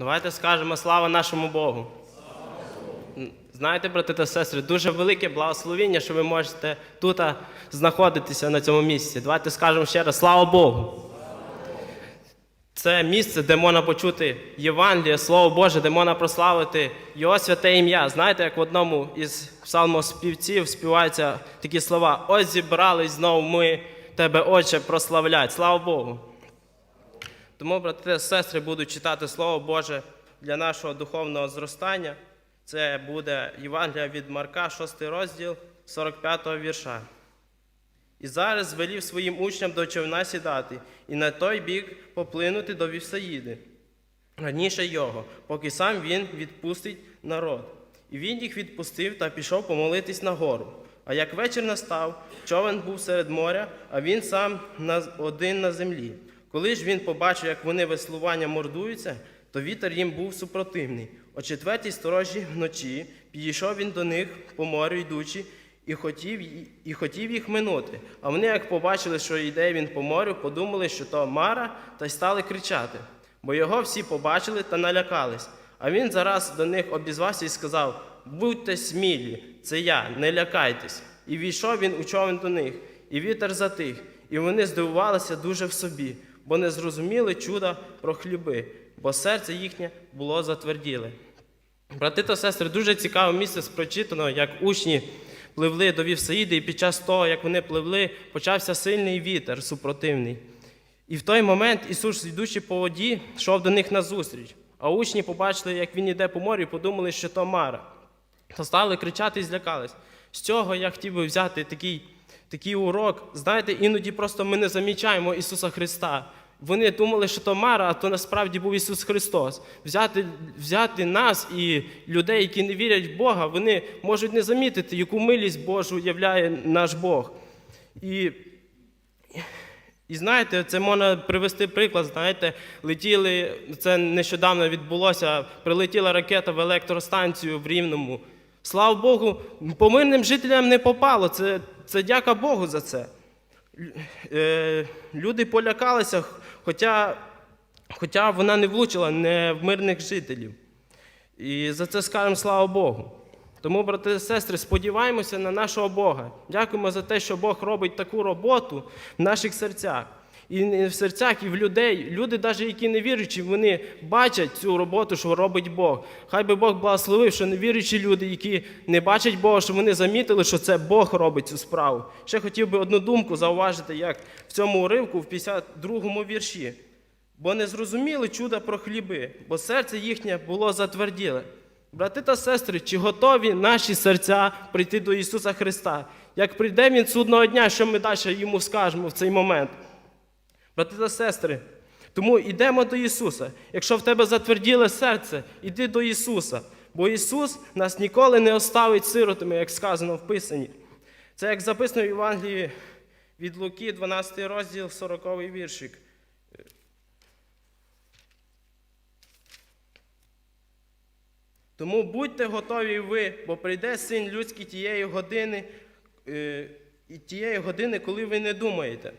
Давайте скажемо слава нашому Богу. Знаєте, брати та сестри, дуже велике благословіння, що ви можете тут знаходитися на цьому місці. Давайте скажемо ще раз слава Богу. Це місце, де можна почути Євангеліє, Слово Боже, де можна прославити Його святе ім'я. Знаєте, як в одному із псалмоспівців співаються такі слова: Ось зібрались знову ми тебе, Отче, прославлять. Слава Богу. Тому, брати та сестри, буду читати Слово Боже для нашого духовного зростання. Це буде Євангелія від Марка, 6 розділ 45 вірша. І зараз звелів своїм учням до човна сідати, і на той бік поплинути до Вівсаїди, раніше його, поки сам він відпустить народ. І він їх відпустив та пішов помолитись на гору. А як вечір настав, човен був серед моря, а він сам один на землі. Коли ж він побачив, як вони веслування мордуються, то вітер їм був супротивний. О четвертій сторожі вночі підійшов він до них по морю йдучи, і хотів, і хотів їх минути. А вони, як побачили, що йде він по морю, подумали, що то Мара, та й стали кричати. Бо його всі побачили та налякались. А він зараз до них обізвався і сказав: Будьте смілі, це я, не лякайтесь. І війшов він у човен до них, і вітер затих, і вони здивувалися дуже в собі, бо не зрозуміли чуда про хліби, бо серце їхнє було затверділе. Брати та сестри, дуже цікаве місце прочитано, як учні пливли до Вівсаїди, і під час того, як вони пливли, почався сильний вітер супротивний. І в той момент Ісус, йдучи по воді, йшов до них назустріч. А учні побачили, як він йде по морю, і подумали, що то Мара. То стали кричати і злякались. З цього я хотів би взяти такий, такий урок. Знаєте, іноді просто ми не замічаємо Ісуса Христа. Вони думали, що то Мара, а то насправді був Ісус Христос. Взяти, взяти нас і людей, які не вірять в Бога, вони можуть не замітити, яку милість Божу являє наш Бог. І і знаєте, це можна привести приклад. Знаєте, летіли, це нещодавно відбулося, прилетіла ракета в електростанцію в Рівному. Слава Богу, по мирним жителям не попало. Це, це дяка Богу за це. Е, Люди полякалися, хоча, хоча вона не влучила не в мирних жителів. І за це скажемо слава Богу. Тому, брати і сестри, сподіваємося на нашого Бога. Дякуємо за те, що Бог робить таку роботу в наших серцях. І в серцях, і в людей. Люди, навіть які не віруючі, вони бачать цю роботу, що робить Бог. Хай би Бог благословив, що невіруючі люди, які не бачать Бога, що вони замітили, що це Бог робить цю справу. Ще хотів би одну думку зауважити, як в цьому уривку, в 52-му вірші. Бо не зрозуміли чуда про хліби, бо серце їхнє було затверділе. Брати та сестри, чи готові наші серця прийти до Ісуса Христа? Як прийде Він судного дня, що ми далі йому скажемо в цей момент? Брати та сестри, тому йдемо до Ісуса. Якщо в тебе затверділе серце, іди до Ісуса. Бо Ісус нас ніколи не оставить сиротами, як сказано в Писанні. Це як записано в Євангелії від Луки, 12 розділ, 40 віршик. Тому будьте готові ви, бо прийде син людський тієї години, е, тієї години, коли ви не думаєте.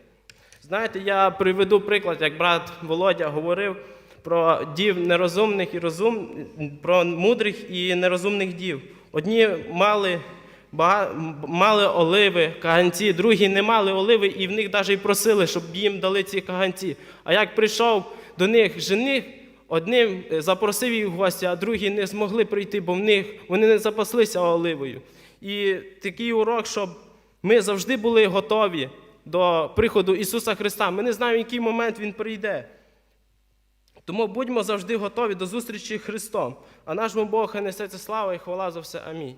Знаєте, я приведу приклад, як брат Володя говорив про дів нерозумних і розум, про мудрих і нерозумних дів. Одні мали, бага, мали оливи, каганці, другі не мали оливи, і в них навіть просили, щоб їм дали ці каганці. А як прийшов до них жених, Одним запросив їх гості, а другі не змогли прийти, бо в них вони не запаслися оливою. І такий урок, щоб ми завжди були готові до приходу Ісуса Христа. Ми не знаємо, в який момент Він прийде. Тому будьмо завжди готові до зустрічі Христом. А нашому Богу несеться слава і хвала за все. Амінь.